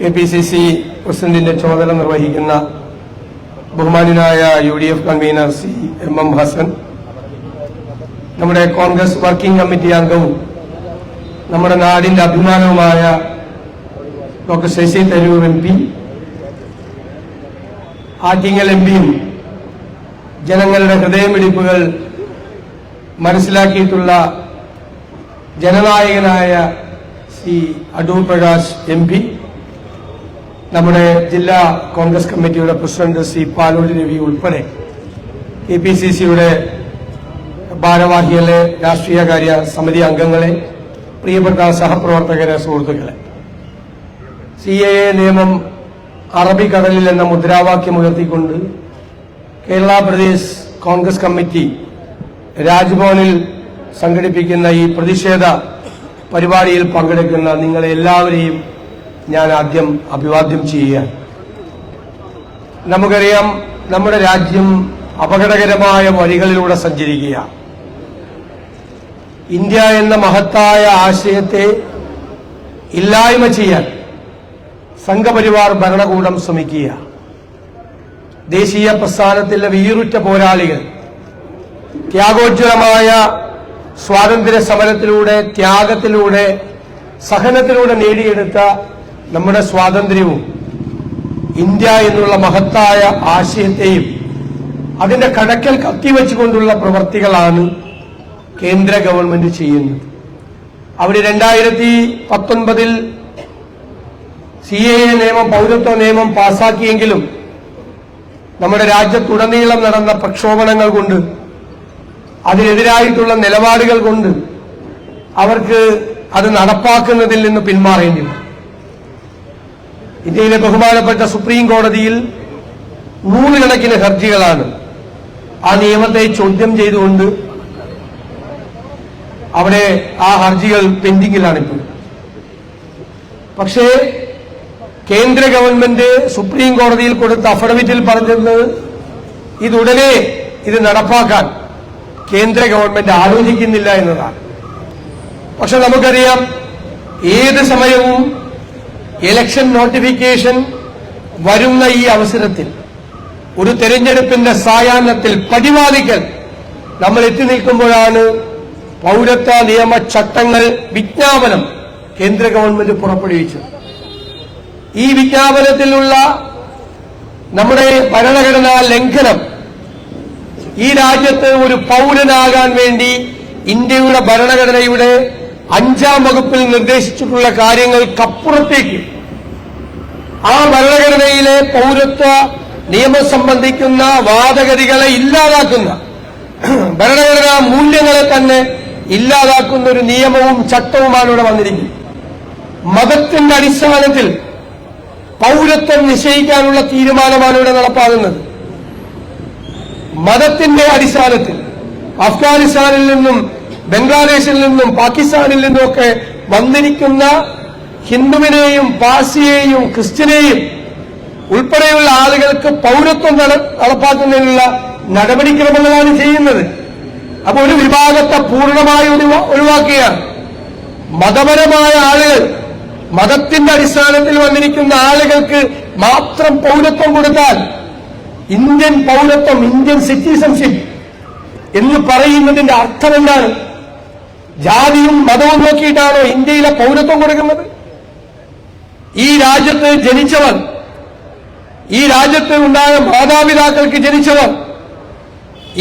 K P C C പ്രസിഡന്റിന്റെ ചുമതല നിർവഹിക്കുന്ന ബഹുമാനായ U D F convener C M M Hasan നമ്മുടെ കോൺഗ്രസ് വർക്കിംഗ് കമ്മിറ്റി അംഗവും നമ്മുടെ നാടിന്റെ അഭിമാനവുമായ doctor Shashi Tharoor M P Attingal M പിയും ജനങ്ങളുടെ ഹൃദയമിടിപ്പുകൾ മനസ്സിലാക്കിയിട്ടുള്ള ജനനായകനായ ശ്രീ അടൂർ പ്രകാശ് എം പി നമ്മുടെ ജില്ലാ കോൺഗ്രസ് കമ്മിറ്റിയുടെ പ്രസിഡന്റ് സി പാലോളി രവി ഉൾപ്പെടെ കെ പി സി സിയുടെ ഭാരവാഹികളെ രാഷ്ട്രീയകാര്യ സമിതി അംഗങ്ങളെ പ്രിയപ്പെട്ട സഹപ്രവർത്തകരെ സുഹൃത്തുക്കളെ. സി എ എ നിയമം അറബിക്കടലിൽ എന്ന മുദ്രാവാക്യം ഉയർത്തിക്കൊണ്ട് കേരള പ്രദേശ് കോൺഗ്രസ് കമ്മിറ്റി രാജ്ഭവനിൽ സംഘടിപ്പിക്കുന്ന ഈ പ്രതിഷേധ പരിപാടിയിൽ പങ്കെടുക്കുന്ന നിങ്ങളെ എല്ലാവരെയും ഞാൻ ആദ്യം അഭിവാദ്യം ചെയ്യുകയാണ്. നമുക്കറിയാം നമ്മുടെ രാജ്യം അപകടകരമായ വഴികളിലൂടെ സഞ്ചരിക്കുക ഇന്ത്യ എന്ന മഹത്തായ ആശയത്തെ ഇല്ലായ്മ ചെയ്യാൻ സംഘപരിവാർ ഭരണകൂടം ശ്രമിക്കുക ദേശീയ പ്രസ്ഥാനത്തിലെ വീറുറ്റ പോരാളികൾ ത്യാഗോജ്വലമായ സ്വാതന്ത്ര്യ സമരത്തിലൂടെ ത്യാഗത്തിലൂടെ സഹനത്തിലൂടെ നേടിയെടുത്ത നമ്മുടെ സ്വാതന്ത്ര്യവും ഇന്ത്യ എന്നുള്ള മഹത്തായ ആശയത്തെയും അതിന്റെ കടക്കൽ കത്തിവെച്ചുകൊണ്ടുള്ള പ്രവർത്തികളാണ് കേന്ദ്ര ഗവൺമെന്റ് ചെയ്യുന്നത്. അവിടെ രണ്ടായിരത്തി പത്തൊൻപതിൽ സി എ നിയമം പൗരത്വ നിയമം പാസാക്കിയെങ്കിലും നമ്മുടെ രാജ്യത്തുടനീളം നടന്ന പ്രക്ഷോഭണങ്ങൾ കൊണ്ട് അതിനെതിരായിട്ടുള്ള നിലപാടുകൾ കൊണ്ട് അവർക്ക് അത് നടപ്പാക്കുന്നതിൽ നിന്ന് പിന്മാറേണ്ടി വന്നു. ഇന്ത്യയിലെ ബഹുമാനപ്പെട്ട സുപ്രീം കോടതിയിൽ നൂറുകണക്കിന് ഹർജികളാണ്. ആ നിയമത്തെ ചോദ്യം ചെയ്തുകൊണ്ട് അവിടെ ആ ഹർജികൾ പെൻഡിങ്ങിലാണിപ്പോൾ. പക്ഷേ കേന്ദ്ര ഗവൺമെന്റ് സുപ്രീം കോടതിയിൽ കൊടുത്ത അഫിഡവിറ്റിൽ പറഞ്ഞത് ഇതുടനെ ഇത് നടപ്പാക്കാൻ കേന്ദ്ര ഗവൺമെന്റ് ആലോചിക്കുന്നില്ല എന്നതാണ്. പക്ഷെ നമുക്കറിയാം ഏത് സമയവും ഇലക്ഷൻ നോട്ടിഫിക്കേഷൻ വരുന്ന ഈ അവസരത്തിൽ ഒരു തെരഞ്ഞെടുപ്പിന്റെ സായാഹ്നത്തിൽ പടിവാദിക്കൽ നമ്മൾ എത്തി നിൽക്കുമ്പോഴാണ് പൗരത്വ നിയമ ചട്ടങ്ങൾ വിജ്ഞാപനം കേന്ദ്ര ഗവൺമെന്റ് പുറപ്പെടുവിച്ചത്. ഈ വിജ്ഞാപനത്തിലുള്ള നമ്മുടെ ഭരണഘടനാ ലംഘനം ഈ രാജ്യത്ത് ഒരു പൗരനാകാൻ വേണ്ടി ഇന്ത്യയുടെ ഭരണഘടനയുടെ അഞ്ചാം വകുപ്പിൽ നിർദ്ദേശിച്ചിട്ടുള്ള കാര്യങ്ങൾക്കപ്പുറത്തേക്ക് ആ ഭരണഘടനയിലെ പൗരത്വ നിയമം സംബന്ധിക്കുന്ന വാദഗതികളെ ഇല്ലാതാക്കുന്ന ഭരണഘടനാ മൂല്യങ്ങളെ തന്നെ ഇല്ലാതാക്കുന്ന ഒരു നിയമവും ചട്ടവുമാണ് ഇവിടെ വന്നിരിക്കുന്നത്. മതത്തിന്റെ അടിസ്ഥാനത്തിൽ പൗരത്വം നിശ്ചയിക്കാനുള്ള തീരുമാനമാണ് ഇവിടെ നടപ്പാകുന്നത് മതത്തിന്റെ അടിസ്ഥാനത്തിൽ അഫ്ഗാനിസ്ഥാനിൽ നിന്നും ബംഗ്ലാദേശിൽ നിന്നും പാകിസ്ഥാനിൽ നിന്നുമൊക്കെ വന്നിരിക്കുന്ന ഹിന്ദുവിനെയും പാസിയെയും ക്രിസ്ത്യനെയും ഉൾപ്പെടെയുള്ള ആളുകൾക്ക് പൗരത്വം നട- നടപ്പാക്കുന്നതിനുള്ള നടപടിക്രമങ്ങളാണ് ചെയ്യുന്നത്. അപ്പൊ ഒരു വിഭാഗത്തെ പൂർണമായി ഒഴിവാക്കുകയാണ്. മതപരമായ ആളുകൾ മതത്തിന്റെ അടിസ്ഥാനത്തിൽ വന്നിരിക്കുന്ന ആളുകൾക്ക് മാത്രം പൗരത്വം കൊടുത്താൽ ഇന്ത്യൻ പൗരത്വം ഇന്ത്യൻ സിറ്റിസൺഷിപ്പ് എന്ന് പറയുന്നതിന്റെ അർത്ഥം എന്താണ് ജാതിയും മതവും നോക്കിയിട്ടാണോ ഇന്ത്യയിലെ പൗരത്വം കൊടുക്കുന്നത്? ഈ രാജ്യത്ത് ജനിച്ചവർ ഈ രാജ്യത്ത് ഉണ്ടായ മാതാപിതാക്കൾക്ക് ജനിച്ചവർ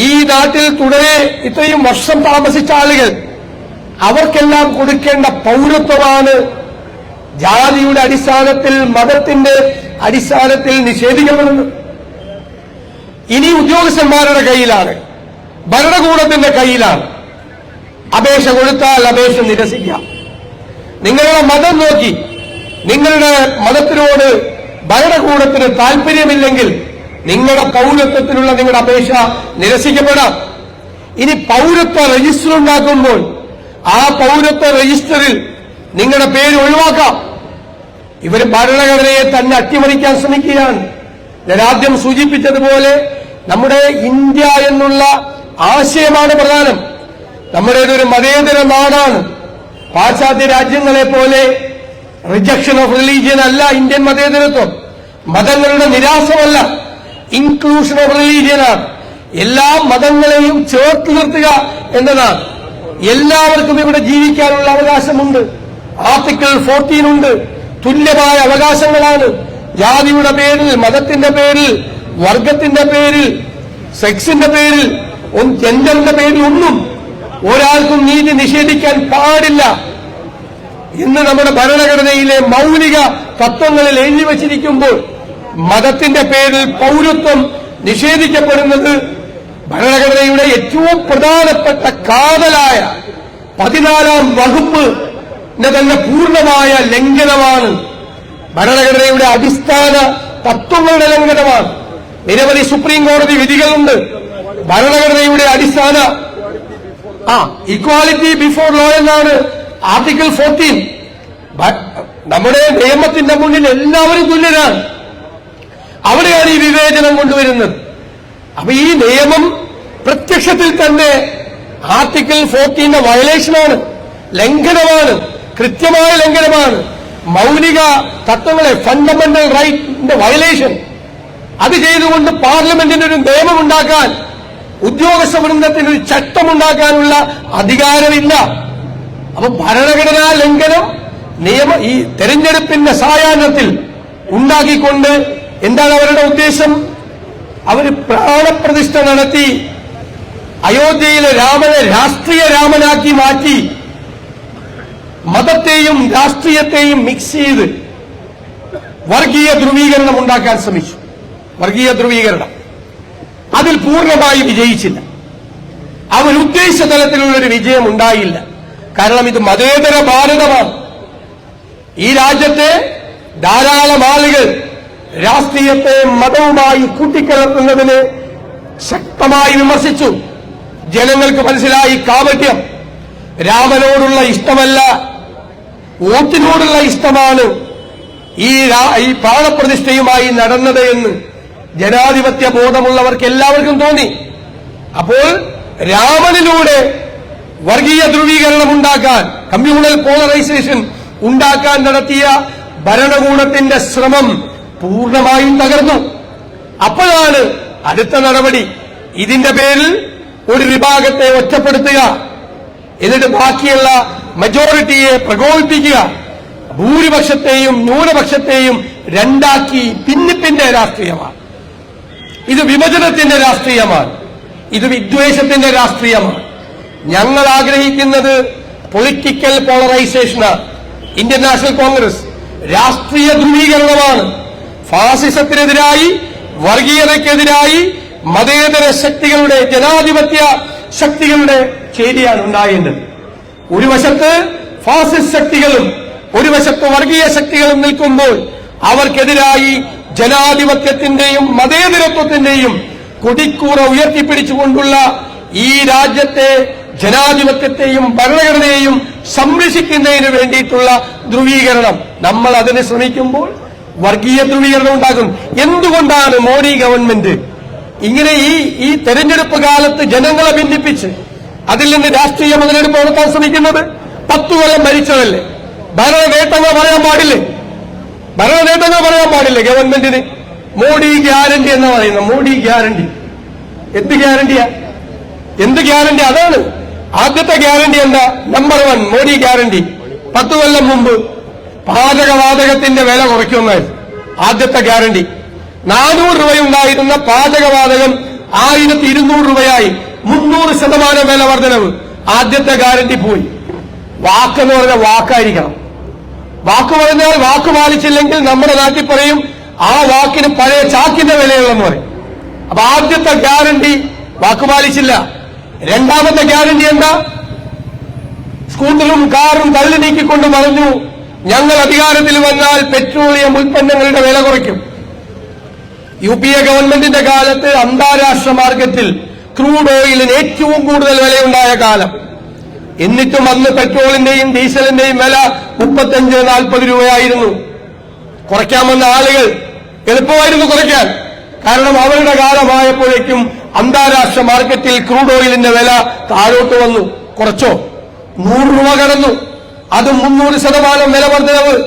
ഈ നാട്ടിൽ തുടരെ ഇത്രയും വർഷം താമസിച്ച ആളുകൾ അവർക്കെല്ലാം കൊടുക്കേണ്ട പൗരത്വമാണ് ജാതിയുടെ അടിസ്ഥാനത്തിൽ മതത്തിന്റെ അടിസ്ഥാനത്തിൽ നിഷേധിക്കപ്പെടുന്നത്. ഇനി ഉദ്യോഗസ്ഥന്മാരുടെ കയ്യിലാണ് ഭരണകൂടത്തിന്റെ കയ്യിലാണ്. അപേക്ഷ കൊടുത്താൽ അപേക്ഷ നിരസിക്കാം നിങ്ങളുടെ മതം നോക്കി. നിങ്ങളുടെ മതത്തിനോട് ഭരണകൂടത്തിന് താല്പര്യമില്ലെങ്കിൽ നിങ്ങളുടെ പൗരത്വത്തിനുള്ള നിങ്ങളുടെ അപേക്ഷ നിരസിക്കപ്പെടാം. ഇനി പൗരത്വ രജിസ്റ്റർ ഉണ്ടാക്കുമ്പോൾ ആ പൗരത്വ രജിസ്റ്ററിൽ നിങ്ങളുടെ പേര് ഒഴിവാക്കാം. ഇവർ ഭരണഘടനയെ തന്നെ അട്ടിമറിക്കാൻ ശ്രമിക്കുകയാണ്. ഞാൻ ആദ്യം സൂചിപ്പിച്ചതുപോലെ നമ്മുടെ ഇന്ത്യ എന്നുള്ള ആശയമാണ് പ്രധാനം. നമ്മുടേതൊരു മതേതര നാടാണ്. പാശ്ചാത്യ രാജ്യങ്ങളെ പോലെ റിജക്ഷൻ ഓഫ് റിലീജിയൻ അല്ല ഇന്ത്യൻ മതേതരത്വം. മതങ്ങളുടെ നിരാശമല്ല ഇൻക്ലൂഷൻ ഓഫ് റിലീജിയനാണ് എല്ലാ മതങ്ങളെയും ചേർത്ത് നിർത്തുക എന്നതാണ്. എല്ലാവർക്കും ഇവിടെ ജീവിക്കാനുള്ള അവകാശമുണ്ട്. ആർട്ടിക്കിൾ ഫോർട്ടീൻ ഉണ്ട്. തുല്യമായ അവകാശങ്ങളാണ്. ജാതിയുടെ പേരിൽ മതത്തിന്റെ പേരിൽ വർഗത്തിന്റെ പേരിൽ സെക്സിന്റെ പേരിൽ ജെൻഡറിന്റെ പേരിൽ ഒന്നും ഒരാൾക്കും നീതി നിഷേധിക്കാൻ പാടില്ല ഇന്ന് നമ്മുടെ ഭരണഘടനയിലെ മൗലിക തത്വങ്ങളിൽ എഴുതി വച്ചിരിക്കുമ്പോൾ മതത്തിന്റെ പേരിൽ പൗരത്വം നിഷേധിക്കപ്പെടുന്നത് ഭരണഘടനയുടെ ഏറ്റവും പ്രധാനപ്പെട്ട കാതലായ പതിനാലാം വകുപ്പ് തന്നെ പൂർണമായ ലംഘനമാണ്. ഭരണഘടനയുടെ അടിസ്ഥാന തത്വങ്ങളുടെ ലംഘനമാണ്. നിരവധി സുപ്രീം കോടതി വിധികളുണ്ട്. ഭരണഘടനയുടെ അടിസ്ഥാന ആ ഇക്വാലിറ്റി ബിഫോർ ലോ എന്നാണ് ആർട്ടിക്കിൾ ഫോർട്ടീൻ നമ്മുടെ നിയമത്തിന്റെ മുന്നിൽ എല്ലാവരും തുല്യരാണ്. അവിടെയാണ് ഈ വിവേചനം കൊണ്ടുവരുന്നത്. അപ്പൊ ഈ നിയമം പ്രത്യക്ഷത്തിൽ തന്നെ ആർട്ടിക്കിൾ ഫോർട്ടീന്റെ വയലേഷനാണ് ലംഘനമാണ്. കൃത്യമായ ലംഘനമാണ്. മൗലിക തത്വങ്ങളെ ഫണ്ടമെന്റൽ റൈറ്റിന്റെ വയലേഷൻ അത് ചെയ്തുകൊണ്ട് പാർലമെന്റിന് ഒരു നിയമം ഉണ്ടാക്കാൻ ഉദ്യോഗസ്ഥ വൃന്ദത്തിന് ഒരു ചട്ടമുണ്ടാക്കാനുള്ള അധികാരമില്ല. അപ്പൊ ഭരണഘടനാ ലംഘനം നിയമ ഈ തെരഞ്ഞെടുപ്പിന്റെ സായാഹ്നത്തിൽ ഉണ്ടാക്കിക്കൊണ്ട് എന്താണ് അവരുടെ ഉദ്ദേശം? അവർ പ്രാണപ്രതിഷ്ഠ നടത്തി അയോധ്യയിലെ രാമനെ രാഷ്ട്രീയ രാമനാക്കി മാറ്റി മതത്തെയും രാഷ്ട്രീയത്തെയും മിക്സ് ചെയ്ത് വർഗീയ ധ്രുവീകരണം ഉണ്ടാക്കാൻ ശ്രമിച്ചു. വർഗീയ ധ്രുവീകരണം. അതിൽ പൂർണമായി വിജയിച്ചില്ല. അവൻ ഉദ്ദേശ തലത്തിലുള്ള ഒരു വിജയം ഉണ്ടായില്ല. കാരണം ഇത് മതേതര ഭാരതമാണ്. ഈ രാജ്യത്തെ ധാരാളം ആളുകൾ രാഷ്ട്രീയത്തെ മതവുമായി കൂട്ടിക്കലർത്തുന്നതിന് ശക്തമായി വിമർശിച്ചു. ജനങ്ങൾക്ക് മനസ്സിലായി കാപട്യം. രാമനോടുള്ള ഇഷ്ടമല്ല. വോട്ടിനോടുള്ള ഇഷ്ടമാണ് ഈ പ്രാണപ്രതിഷ്ഠയുമായി നടന്നത് എന്ന്. ജനാധിപത്യ ബോധമുള്ളവർക്ക് എല്ലാവർക്കും തോന്നി. അപ്പോൾ രാമനിലൂടെ വർഗീയ ധ്രുവീകരണം ഉണ്ടാക്കാൻ കമ്മ്യൂണൽ പോളറൈസേഷൻ ഉണ്ടാക്കാൻ നടത്തിയ ഭരണകൂടത്തിന്റെ ശ്രമം പൂർണമായും തകർന്നു. അപ്പോഴാണ് അടുത്ത നടപടി. ഇതിന്റെ പേരിൽ ഒരു വിഭാഗത്തെ ഒറ്റപ്പെടുത്തുക എന്നിട്ട് ബാക്കിയുള്ള മെജോറിറ്റിയെ പ്രകോപിപ്പിക്കുക ഭൂരിപക്ഷത്തെയും ന്യൂനപക്ഷത്തെയും രണ്ടാക്കി ഭിന്നിപ്പിന്റെ രാഷ്ട്രീയമാണ്. ഇത് വിഭജനത്തിന്റെ രാഷ്ട്രീയമാണ്. ഇത് വിദ്വേഷത്തിന്റെ രാഷ്ട്രീയമാണ്. ഞങ്ങൾ ആഗ്രഹിക്കുന്നത് പൊളിറ്റിക്കൽ പോളറൈസേഷനാണ് ഇന്ത്യൻ നാഷണൽ കോൺഗ്രസ് രാഷ്ട്രീയ ധ്രുവീകരണമാണ്. ഫാസിസത്തിനെതിരായി വർഗീയതയ്ക്കെതിരായി മതേതര ശക്തികളുടെ ജനാധിപത്യ ശക്തികളുടെ ചേരിയാണ് ഉണ്ടായേണ്ടത് ഒരു വശത്ത് ഫാസിസ്റ്റ് ശക്തികളും ഒരു വശത്ത് വർഗീയ ശക്തികളും നിൽക്കുമ്പോൾ അവർക്കെതിരായി ജനാധിപത്യത്തിന്റെയും മതേതരത്വത്തിന്റെയും കൊടിക്കൂറ ഉയർത്തിപ്പിടിച്ചുകൊണ്ടുള്ള ഈ രാജ്യത്തെ ജനാധിപത്യത്തെയും ഭരണഘടനയെയും സംരക്ഷിക്കുന്നതിന് വേണ്ടിയിട്ടുള്ള ധ്രുവീകരണം. നമ്മൾ അതിന് ശ്രമിക്കുമ്പോൾ വർഗീയ ധ്രുവീകരണം ഉണ്ടാകും. എന്തുകൊണ്ടാണ് മോഡി ഗവൺമെന്റ് ഇങ്ങനെ ഈ ഈ തെരഞ്ഞെടുപ്പ് കാലത്ത് ജനങ്ങളെ ഭിന്നിപ്പിച്ച് അതിൽ നിന്ന് രാഷ്ട്രീയ മുതലെടുപ്പ് നടത്താൻ ശ്രമിക്കുന്നത്? പത്തു കൊല്ലം ഭരിച്ചതല്ലേ? ഭരണ നേട്ടങ്ങൾ പറയാൻ പാടില്ലേ? ഭരണ നേട്ടങ്ങൾ പറയാൻ പാടില്ല. ഗവൺമെന്റിന് മോഡി ഗ്യാരണ്ടി എന്ന് പറയുന്നത്. മോഡി ഗ്യാരണ്ടി. എന്ത് ഗ്യാരണ്ടിയാ? എന്ത് ഗ്യാരണ്ടി? അതാണ്. ആദ്യത്തെ ഗ്യാരണ്ടി എന്താ? Number one Modi guarantee. പത്തു കൊല്ലം മുമ്പ് പാചകവാതകത്തിന്റെ വില കുറയ്ക്കുന്നായിരുന്നു ആദ്യത്തെ ഗ്യാരണ്ടി. നാനൂറ് രൂപയുണ്ടായിരുന്ന പാചകവാതകം ആയിരത്തി ഇരുന്നൂറ് രൂപയായി. മുന്നൂറ് ശതമാനം വില വർധനവ്. ആദ്യത്തെ ഗ്യാരണ്ടി പോയി. വാക്കെന്ന് പറഞ്ഞ വാക്കായിരിക്കണം. വാക്ക് പറഞ്ഞാൽ വാക്ക് പാലിച്ചില്ലെങ്കിൽ നമ്മുടെ നാട്ടിൽ പറയും ആ വാക്കിന് പഴയ ചാക്കിന്റെ വിലയുള്ളെന്ന് പറയും. അപ്പൊ ആദ്യത്തെ ഗ്യാരണ്ടി വാക്ക് പാലിച്ചില്ല. രണ്ടാമത്തെ ഗ്യാരണ്ടി എന്താ? സ്കൂട്ടറും കാറും തള്ളി നീക്കിക്കൊണ്ട് പറഞ്ഞു ഞങ്ങൾ അധികാരത്തിൽ വന്നാൽ പെട്രോളിയം ഉൽപ്പന്നങ്ങളുടെ വില കുറയ്ക്കും. യു പി എ ഗവൺമെന്റിന്റെ കാലത്ത് അന്താരാഷ്ട്ര മാർക്കറ്റിൽ ക്രൂഡ് ഓയിലിന് ഏറ്റവും കൂടുതൽ വിലയുണ്ടായ കാലം. എന്നിട്ടും അന്ന് പെട്രോളിന്റെയും ഡീസലിന്റെയും വില മുപ്പത്തഞ്ച് നാൽപ്പത് രൂപയായിരുന്നു. കുറയ്ക്കാമെന്ന ആളുകൾ എളുപ്പമായിരുന്നു കുറയ്ക്കാൻ. കാരണം അവരുടെ കാലമായപ്പോഴേക്കും അന്താരാഷ്ട്ര മാർക്കറ്റിൽ ക്രൂഡ് ഓയിലിന്റെ വില താഴോട്ട് വന്നു. കുറച്ചോ? നൂറ് രൂപ കടന്നു. അത് മുന്നൂറ് ശതമാനം വില വർദ്ധനവ്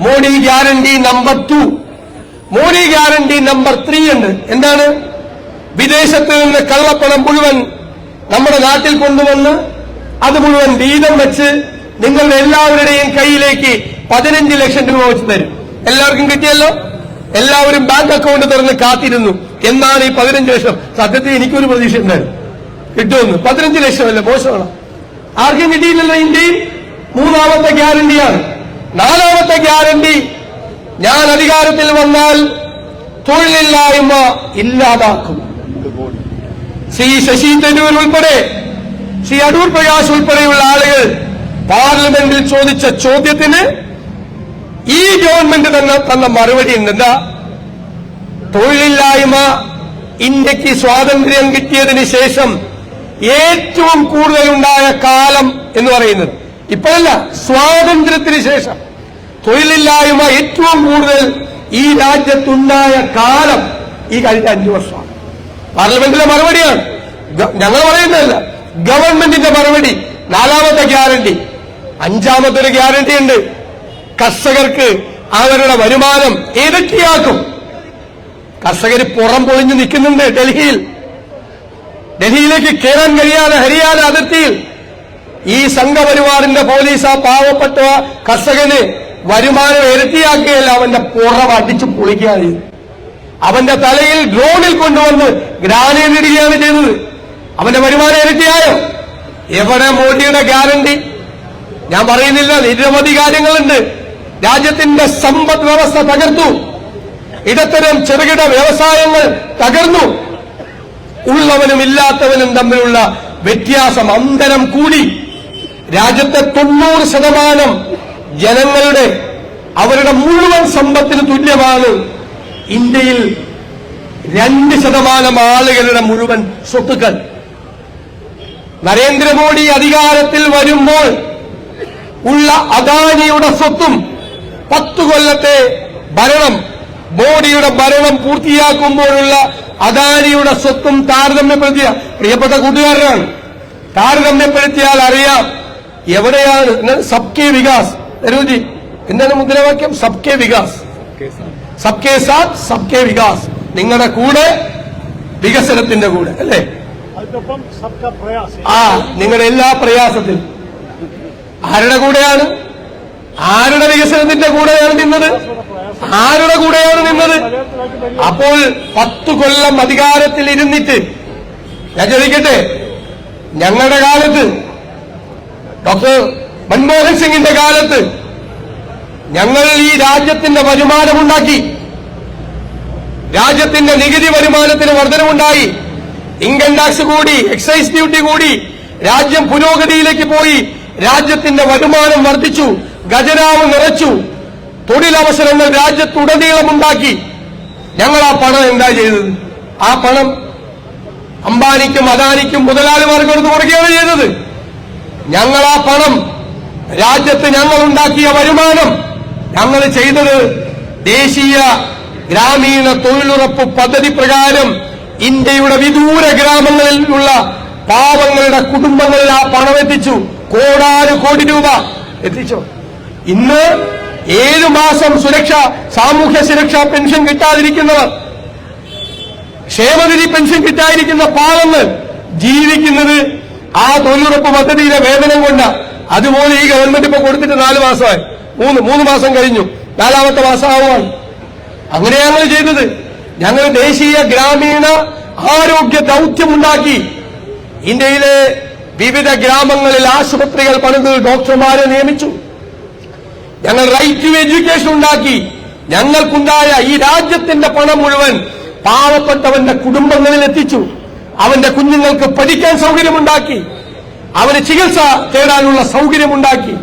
Modi guarantee number two. Modi guarantee number three ഉണ്ട് എന്താണ്? വിദേശത്ത് നിന്ന് കള്ളപ്പണം മുഴുവൻ നമ്മുടെ നാട്ടിൽ കൊണ്ടുവന്ന് അത് മുഴുവൻ വീതം വെച്ച് നിങ്ങളുടെ എല്ലാവരുടെയും കയ്യിലേക്ക് പതിനഞ്ച് ലക്ഷം രൂപ വെച്ച് തരും. എല്ലാവർക്കും കിട്ടിയല്ലോ? എല്ലാവരും ബാങ്ക് അക്കൗണ്ട് തുറന്ന് കാത്തിരുന്നു. എന്നാണ് ഈ പതിനഞ്ച് ലക്ഷം? സത്യത്തിൽ എനിക്കൊരു പ്രതീക്ഷ ഉണ്ടായിരുന്നു. കിട്ടുമെന്ന്. പതിനഞ്ച് ലക്ഷമല്ല മോശമാണ്. ആർക്കും കിട്ടിയില്ലല്ലോ ഇന്ത്യയിൽ മൂന്നാമത്തെ ഗ്യാരണ്ടിയാണ്. നാലാമത്തെ ഗ്യാരണ്ടി ഞാൻ അധികാരത്തിൽ വന്നാൽ തൊഴിലില്ലായ്മ ഇല്ലാതാക്കും. ശ്രീ ശശി തരൂർ ഉൾപ്പെടെ ശ്രീ അടൂർ പ്രകാശ് ഉൾപ്പെടെയുള്ള ആളുകൾ പാർലമെന്റിൽ ചോദിച്ച ചോദ്യത്തിന് ഈ ഗവൺമെന്റ് തന്നെ തന്ന മറുപടി ഉണ്ട് എന്താ തൊഴിലില്ലായ്മ ഇന്ത്യയ്ക്ക് സ്വാതന്ത്ര്യം കിട്ടിയതിന് ശേഷം ഏറ്റവും കൂടുതലുണ്ടായ കാലം എന്ന് പറയുന്നത്. ഇപ്പോഴല്ല സ്വാതന്ത്ര്യത്തിന് ശേഷം. തൊഴിലില്ലായ്മ ഏറ്റവും കൂടുതൽ ഈ രാജ്യത്തുണ്ടായ കാലം ഈ കഴിഞ്ഞ അഞ്ചു വർഷമാണ്. പാർലമെന്റിലെ മറുപടിയാണ്. ഞങ്ങൾ പറയുന്നതല്ല. ഗവൺമെന്റിന്റെ മറുപടി നാലാമത്തെ ഗ്യാരണ്ടി. അഞ്ചാമത്തെ ഒരു ഗ്യാരണ്ടി ഉണ്ട്. കർഷകർക്ക് അവരുടെ വരുമാനം ഇരട്ടിയാക്കും. കർഷകർ പുറം പൊളിഞ്ഞു നിൽക്കുന്നുണ്ട് ഡൽഹിയിൽ. ഡൽഹിയിലേക്ക് കയറാൻ കഴിയാതെ ഹരിയാന അതിർത്തിയിൽ. ഈ സംഘപരിവാറിന്റെ പോലീസ് ആ പാവപ്പെട്ട കർഷകന് വരുമാനം ഇരട്ടിയാക്കുകയല്ല അവന്റെ പുറം അടിച്ചു പൊളിക്കുകയാണ് അവന്റെ തലയിൽ ഡ്രോണിൽ കൊണ്ടുവന്ന് ഗ്രാനേഡ് ഇടുകയാണ് ചെയ്തത്. അവന്റെ വരുമാനം ഇരട്ടിയായോ? എവിടെ മോഡിയുടെ ഗ്യാരണ്ടി? ഞാൻ പറയുന്നില്ല നിരവധി കാര്യങ്ങളുണ്ട്. രാജ്യത്തിന്റെ സമ്പദ് വ്യവസ്ഥ തകർത്തു. ഇടത്തരം ചെറുകിട വ്യവസായങ്ങൾ തകർന്നു. ഉള്ളവനും ഇല്ലാത്തവനും തമ്മിലുള്ള വ്യത്യാസം അന്തരം കൂടി. രാജ്യത്തെ തൊണ്ണൂറ് ശതമാനം ജനങ്ങളുടെ അവരുടെ മുഴുവൻ സമ്പത്തിന് തുല്യമാണ് ഇന്ത്യയിൽ രണ്ട് ശതമാനം ആളുകളുടെ മുഴുവൻ സ്വത്തുക്കൾ. നരേന്ദ്രമോദി അധികാരത്തിൽ വരുമ്പോൾ ഉള്ള അദാനിയുടെ സ്വത്തും പത്തു കൊല്ലത്തെ ഭരണം മോഡിയുടെ ഭരണം പൂർത്തിയാക്കുമ്പോഴുള്ള അദാനിയുടെ സ്വത്തും താരതമ്യപ്പെടുത്തിയ പ്രിയപ്പെട്ട കൂട്ടുകാരനാണ്. താരതമ്യപ്പെടുത്തിയാൽ അറിയാം എവിടെയാണ് സബ് സബ്കെ വികാസ്. തരൂജി എന്താണ് മുദ്രാവാക്യം സബ്കെ വികാസ്. സബ്കെ സാത്ത് സബ്കെ വികാസ്. നിങ്ങളുടെ കൂടെ വികസനത്തിന്റെ കൂടെ അല്ലേ? ആ നിങ്ങളുടെ എല്ലാ പ്രയാസത്തിൽ ആരുടെ കൂടെയാണ്? ആരുടെ വികസനത്തിന്റെ കൂടെയാണ് നിന്നത്? ആരുടെ കൂടെയാണ് നിന്നത്? അപ്പോൾ പത്തു കൊല്ലം അധികാരത്തിൽ ഇരുന്നിട്ട് ഞാൻ ചോദിക്കട്ടെ ഞങ്ങളുടെ കാലത്ത് ഡോക്ടർ മൻമോഹൻ സിംഗിന്റെ കാലത്ത് ഞങ്ങൾ ഈ രാജ്യത്തിന്റെ വരുമാനമുണ്ടാക്കി രാജ്യത്തിന്റെ നികുതി വരുമാനത്തിന് വർധനമുണ്ടായി. ഇൻകം ടാക്സ് കൂടി എക്സൈസ് ഡ്യൂട്ടി കൂടി രാജ്യം പുരോഗതിയിലേക്ക് പോയി രാജ്യത്തിന്റെ വരുമാനം വർദ്ധിച്ചു ഖജനാവ് നിറച്ചു തൊഴിലവസരങ്ങൾ രാജ്യത്തുടനീളം ഉണ്ടാക്കി. ഞങ്ങൾ ആ പണം എന്താ ചെയ്തത്? ആ പണം അംബാനിക്കും അദാനിക്കും മുതലാളിമാർക്ക് കൊടുത്ത് കൊടുക്കുകയാണ് ചെയ്തത്. ഞങ്ങൾ ആ പണം രാജ്യത്ത് ഞങ്ങൾ ഉണ്ടാക്കിയ വരുമാനം ഞങ്ങൾ ചെയ്തത് ദേശീയ ഗ്രാമീണ തൊഴിലുറപ്പ് പദ്ധതി പ്രകാരം ഇന്ത്യയുടെ വിദൂര ഗ്രാമങ്ങളിലുള്ള പാവങ്ങളുടെ കുടുംബങ്ങളിൽ ആ പണം എത്തിച്ചു. കോടാനു കോടി രൂപ എത്തിച്ചു. ഇന്ന് ഏഴു മാസം സുരക്ഷ സാമൂഹ്യ സുരക്ഷാ പെൻഷൻ കിട്ടാതിരിക്കുന്നവർ ക്ഷേമനിധി പെൻഷൻ കിട്ടാതിരിക്കുന്ന പാവങ്ങൾ ജീവിക്കുന്നത് ആ തൊഴിലുറപ്പ് പദ്ധതിയിലെ വേതനം കൊണ്ട്. അതുപോലെ ഈ ഗവൺമെന്റ് ഇപ്പൊ കൊടുത്തിട്ട് നാല് മാസമായി. മൂന്ന് മൂന്ന് മാസം കഴിഞ്ഞു. നാലാമത്തെ മാസമാവുകയാണ് അങ്ങനെയാണ് ചെയ്തത്. ഞങ്ങൾ ദേശീയ ഗ്രാമീണ ആരോഗ്യ ദൗത്യമുണ്ടാക്കി. ഇന്ത്യയിലെ വിവിധ ഗ്രാമങ്ങളിൽ ആശുപത്രികൾ പണിത് ഡോക്ടർമാരെ നിയമിച്ചു. ഞങ്ങൾ റൈറ്റ് ടു എഡ്യൂക്കേഷൻ ഉണ്ടാക്കി. ഞങ്ങൾക്കുണ്ടായ ഈ രാജ്യത്തിന്റെ പണം മുഴുവൻ പാവപ്പെട്ടവന്റെ കുടുംബങ്ങളിൽ എത്തിച്ചു. അവന്റെ കുഞ്ഞുങ്ങൾക്ക് പഠിക്കാൻ സൗകര്യമുണ്ടാക്കി. അവന് ചികിത്സ തേടാനുള്ള സൗകര്യമുണ്ടാക്കി.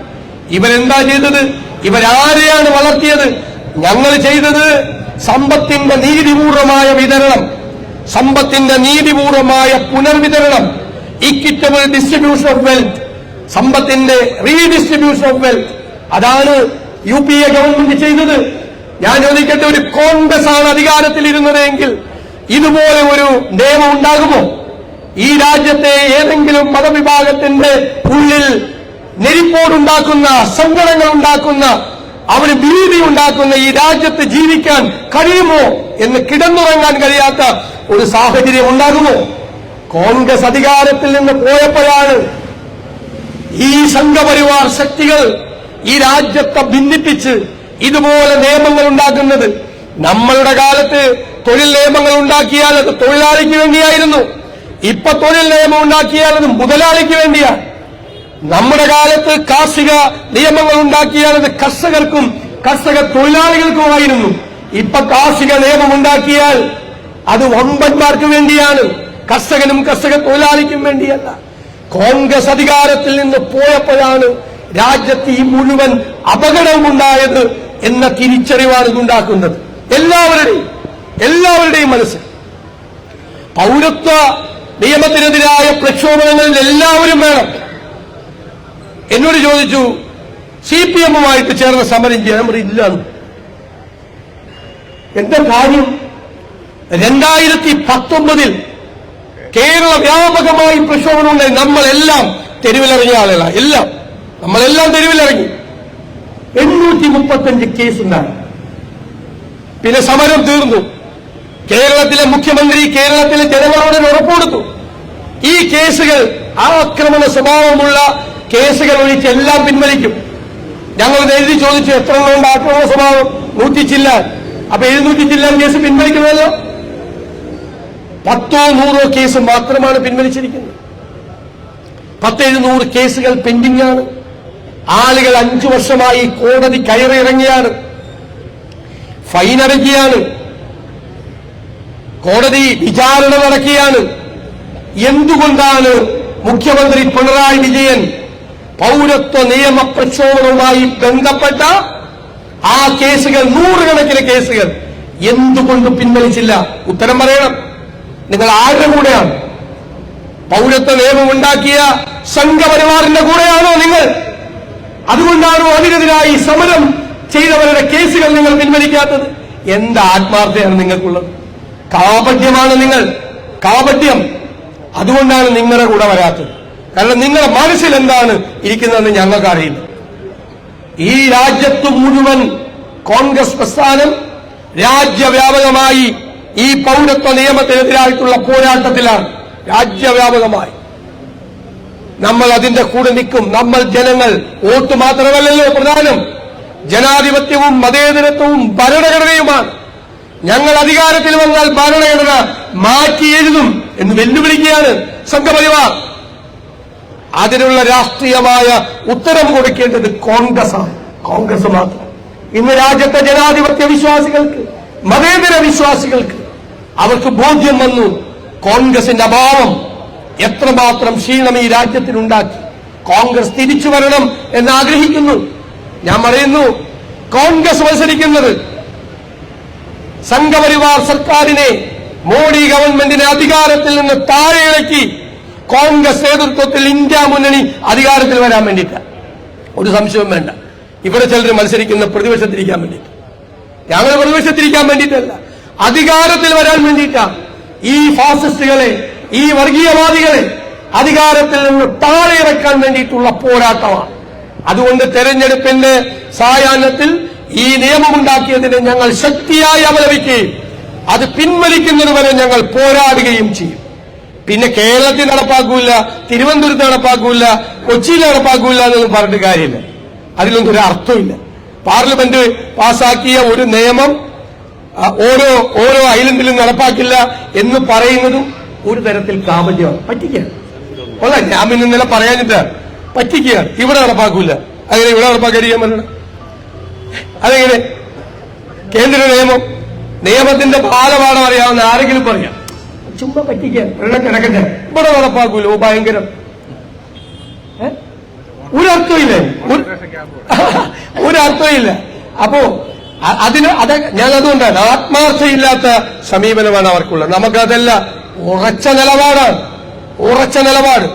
ഇവരെന്താ ചെയ്തത്? ഇവരാരെയാണ് വളർത്തിയത്? ഞങ്ങൾ ചെയ്തത് സമ്പത്തിന്റെ നീതിപൂർവമായ വിതരണം സമ്പത്തിന്റെ നീതിപൂർവമായ പുനർവിതരണം ഇക്വിറ്റബിൾ ഡിസ്ട്രിബ്യൂഷൻ ഓഫ് വെൽത്ത് സമ്പത്തിന്റെ റീഡിസ്ട്രിബ്യൂഷൻ ഓഫ് വെൽത്ത് അതാണ് യു പി എ ഗവൺമെന്റ് ചെയ്തത്. ഞാൻ ചോദിക്കട്ടെ ഒരു കോൺഗ്രസ് ആണ് അധികാരത്തിലിരുന്നതെങ്കിൽ ഇതുപോലെ ഒരു നിയമം ഉണ്ടാകുമോ? ഈ രാജ്യത്തെ ഏതെങ്കിലും മതവിഭാഗത്തിന്റെ ഉള്ളിൽ നെരിപ്പോടുണ്ടാക്കുന്ന സങ്കടങ്ങൾ ഉണ്ടാക്കുന്ന അവന് ഭീതി ഉണ്ടാക്കുന്ന ഈ രാജ്യത്ത് ജീവിക്കാൻ കഴിയുമോ എന്ന് കിടന്നുറങ്ങാൻ കഴിയാത്ത ഒരു സാഹചര്യം ഉണ്ടാകുമോ? കോൺഗ്രസ് അധികാരത്തിൽ നിന്ന് പോയപ്പോഴാണ് ഈ സംഘപരിവാർ ശക്തികൾ ഈ രാജ്യത്തെ ഭിന്നിപ്പിച്ച് ഇതുപോലെ നിയമങ്ങൾ ഉണ്ടാക്കുന്നത്. നമ്മളുടെ കാലത്ത് തൊഴിൽ നിയമങ്ങൾ ഉണ്ടാക്കിയാൽ അത് തൊഴിലാളിക്ക് വേണ്ടിയായിരുന്നു. ഇപ്പൊ തൊഴിൽ നിയമം ഉണ്ടാക്കിയാൽ അത് മുതലാളിക്ക് വേണ്ടിയാണ്. നമ്മുടെ കാലത്ത് കാർഷിക നിയമങ്ങൾ ഉണ്ടാക്കിയാലത് കർഷകർക്കും കർഷക തൊഴിലാളികൾക്കുമായിരുന്നു. ഇപ്പൊ കാർഷിക നിയമം ഉണ്ടാക്കിയാൽ അത് വമ്പന്മാർക്ക് വേണ്ടിയാണ്. കർഷകനും കർഷക തൊഴിലാളിക്കും വേണ്ടിയല്ല. കോൺഗ്രസ് അധികാരത്തിൽ നിന്ന് പോയപ്പോഴാണ് രാജ്യത്ത് ഈ മുഴുവൻ അപകടവും ഉണ്ടായത് എന്ന തിരിച്ചറിവാണ് ഇതുണ്ടാക്കുന്നത്. എല്ലാവരുടെയും എല്ലാവരുടെയും മനസ്സിൽ. പൗരത്വ നിയമത്തിനെതിരായ പ്രക്ഷോഭങ്ങളിൽ എല്ലാവരും വേണം. എന്നോട് ചോദിച്ചു സി പി എമ്മുമായിട്ട് ചേർന്ന് സമരം ചെയ്യാൻ പറയും ഇല്ല എന്റെ എന്താ കാര്യം? രണ്ടായിരത്തി പത്തൊമ്പതിൽ കേരള വ്യാപകമായി പ്രക്ഷോഭമുണ്ടായി. നമ്മളെല്ലാം തെരുവിലിറങ്ങിയ ആളുകളാണ് എല്ലാം. നമ്മളെല്ലാം തെരുവിലിറങ്ങി. എണ്ണൂറ്റി മുപ്പത്തഞ്ച് കേസുണ്ടായി പിന്നെ സമരം തീർന്നു. കേരളത്തിലെ മുഖ്യമന്ത്രി കേരളത്തിലെ ജനങ്ങളോട് ഒരു ഉറപ്പ് കൊടുത്തു. ഈ കേസുകൾ ആക്രമണ സ്വഭാവമുള്ള കേസുകൾ ഒഴിച്ച് എല്ലാം പിൻവലിക്കും. ഞങ്ങൾ എഴുതി ചോദിച്ചു എത്ര കൊണ്ട് ആക്രമണ സ്വഭാവം? നൂറ്റി ചില്ലാൻ അപ്പൊ എഴുന്നൂറ്റി ചില്ലാൻ കേസ് പിൻവലിക്കണമല്ലോ? പത്തോ നൂറോ കേസ് മാത്രമാണ് പിൻവലിച്ചിരിക്കുന്നത്. പത്തെഴുന്നൂറ് കേസുകൾ പെൻഡിംഗ് ആണ് ആളുകൾ അഞ്ചു വർഷമായി കോടതി കയറിയിറങ്ങിയാണ്. ഫൈൻ അടയ്ക്കുകയാണ് കോടതി വിചാരണ നടക്കുകയാണ്. എന്തുകൊണ്ടാണ് മുഖ്യമന്ത്രി പിണറായി വിജയൻ പൗരത്വ നിയമ പ്രക്ഷോഭവുമായി ബന്ധപ്പെട്ട ആ കേസുകൾ നൂറുകണക്കിന് കേസുകൾ എന്തുകൊണ്ട് പിൻവലിച്ചില്ല? ഉത്തരം പറയണം. നിങ്ങൾ ആരുടെ കൂടെയാണ്? പൗരത്വ നിയമം ഉണ്ടാക്കിയ സംഘപരിവാറിന്റെ കൂടെയാണോ നിങ്ങൾ? അതുകൊണ്ടാണോ അതിനെതിരായി സമരം ചെയ്തവരുടെ കേസുകൾ നിങ്ങൾ പിൻവലിക്കാത്തത്? എന്ത് ആത്മാർത്ഥയാണ് നിങ്ങൾക്കുള്ളത്? കാപട്യമാണ് നിങ്ങൾ. കാപട്യം. അതുകൊണ്ടാണ് നിങ്ങളുടെ കൂടെ വരാത്തത്. കാരണം നിങ്ങളുടെ മനസ്സിൽ എന്താണ് ഇരിക്കുന്നതെന്ന് ഞങ്ങൾക്കറിയില്ല. ഈ രാജ്യത്ത് മുഴുവൻ കോൺഗ്രസ് പ്രസ്ഥാനം രാജ്യവ്യാപകമായി ഈ പൗരത്വ നിയമത്തിനെതിരായിട്ടുള്ള പോരാട്ടത്തിലാണ് രാജ്യവ്യാപകമായി. നമ്മൾ അതിന്റെ കൂടെ നിൽക്കും. നമ്മൾ ജനങ്ങൾ വോട്ട് മാത്രമല്ലല്ലോ പ്രധാനം. ജനാധിപത്യവും മതേതരത്വവും ഭരണഘടനയുമാണ്. ഞങ്ങൾ അധികാരത്തിൽ വന്നാൽ ഭരണഘടന മാറ്റി എഴുതും എന്ന് വെല്ലുവിളിക്കുകയാണ് സംഘപരിവാർ. അതിനുള്ള രാഷ്ട്രീയമായ ഉത്തരം കൊടുക്കേണ്ടത് കോൺഗ്രസാണ് കോൺഗ്രസ് മാത്രം. ഇന്ന് രാജ്യത്തെ ജനാധിപത്യ വിശ്വാസികൾക്ക് മതേതര വിശ്വാസികൾക്ക് അവർക്ക് ബോധ്യം വന്നു കോൺഗ്രസിന്റെ അഭാവം എത്രമാത്രം ക്ഷീണം ഈ രാജ്യത്തിനുണ്ടാക്കി. കോൺഗ്രസ് തിരിച്ചു വരണം എന്ന് ആഗ്രഹിക്കുന്നു ഞാൻ പറയുന്നു കോൺഗ്രസ് മത്സരിക്കുന്നത് സംഘപരിവാർ സർക്കാരിനെ മോഡി ഗവൺമെന്റിന്റെ അധികാരത്തിൽ നിന്ന് താഴെ ഇളക്കി കോൺഗ്രസ് നേതൃത്വത്തിൽ ഇന്ത്യ മുന്നണി അധികാരത്തിൽ വരാൻ വേണ്ടിയിട്ടാണ് ഒരു സംശയവും വേണ്ട. ഇവിടെ ചിലർ മത്സരിക്കുന്ന പ്രതിപക്ഷത്തിരിക്കാൻ വേണ്ടിയിട്ട്. ഞങ്ങൾ പ്രതിപക്ഷത്തിരിക്കാൻ വേണ്ടിയിട്ടല്ല. അധികാരത്തിൽ വരാൻ വേണ്ടിയിട്ടാണ് ഈ ഫാസിസ്റ്റുകളെ ഈ വർഗീയവാദികളെ അധികാരത്തിൽ നിന്ന് താഴെ ഇറക്കാൻ വേണ്ടിയിട്ടുള്ള പോരാട്ടമാണ്. അതുകൊണ്ട് തെരഞ്ഞെടുപ്പിന്റെ സായാഹ്നത്തിൽ ഈ നിയമമുണ്ടാക്കിയതിനെ ഞങ്ങൾ ശക്തിയായി അപലപിക്കുകയും അത് പിൻവലിക്കുന്നതുവരെ ഞങ്ങൾ പോരാടുകയും ചെയ്യും. പിന്നെ കേരളത്തിൽ നടപ്പാക്കൂല തിരുവനന്തപുരത്ത് നടപ്പാക്കൂല കൊച്ചിയിൽ നടപ്പാക്കൂല എന്നൊന്നും പറഞ്ഞിട്ട് കാര്യമില്ല. അതിലൊന്നും ഒരു അർത്ഥമില്ല പാർലമെന്റ് പാസാക്കിയ ഒരു നിയമം ഓരോ ഓരോ ഐലൻഡിലും നടപ്പാക്കില്ല എന്ന് പറയുന്നതും ഒരു തരത്തിൽ കാപല്യമാണ് പറ്റിക്കുകയാണ് അല്ല ഞാൻ പിന്നെ ഇന്നലെ പറയാനിട്ട് പറ്റിക്കുകയാണ് ഇവിടെ നടപ്പാക്കൂല. അങ്ങനെ ഇവിടെ നടപ്പാക്കാതിരിക്കാൻ പറ്റണം അതെങ്ങനെ? കേന്ദ്ര നിയമം. നിയമത്തിന്റെ ബാലപാഠം അറിയാവുന്ന ആരെങ്കിലും പറയാം. ചുമ്മാ പറ്റിക്കാൻ. വെള്ളം കിടക്കട്ടെ. ഇവിടെ നടപ്പാക്കൂല. ഭയങ്കരം? ഒരർത്ഥമില്ലേ ഒരു- ഒരർത്ഥമില്ല അപ്പോ അതിന് അത് ഞാൻ അതുകൊണ്ടാണ് ആത്മാർത്ഥയില്ലാത്ത സമീപനമാണ് അവർക്കുള്ളത്. നമുക്കതല്ല ഉറച്ച നിലപാടാണ്. ഉറച്ച നിലപാട്.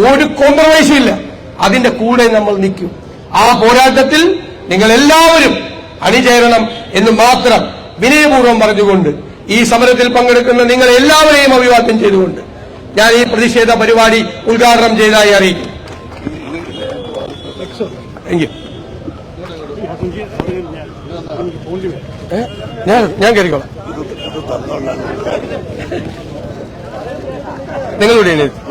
ഒരു കോംപ്രമൈസും ഇല്ല. അതിന്റെ കൂടെ നമ്മൾ നിൽക്കും. ആ പോരാട്ടത്തിൽ നിങ്ങൾ എല്ലാവരും അണിചേരണം എന്ന് മാത്രം വിനയപൂർവം പറഞ്ഞുകൊണ്ട് ഈ സമരത്തിൽ പങ്കെടുക്കുന്ന നിങ്ങൾ എല്ലാവരെയും അഭിവാദ്യം ചെയ്തുകൊണ്ട് ഞാൻ ഈ പ്രതിഷേധ പരിപാടി ഉദ്ഘാടനം ചെയ്തതായി അറിയിക്കും ഞാൻ ഞാൻ കരുതിക്കോളാം നിങ്ങളുടെ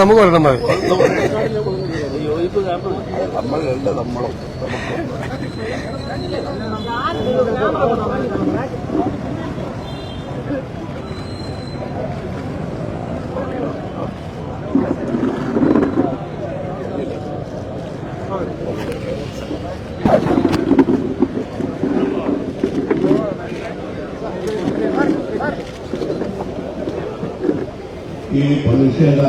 നമുക്ക് വരണം മതി. ഈ പ്രതിഷേധ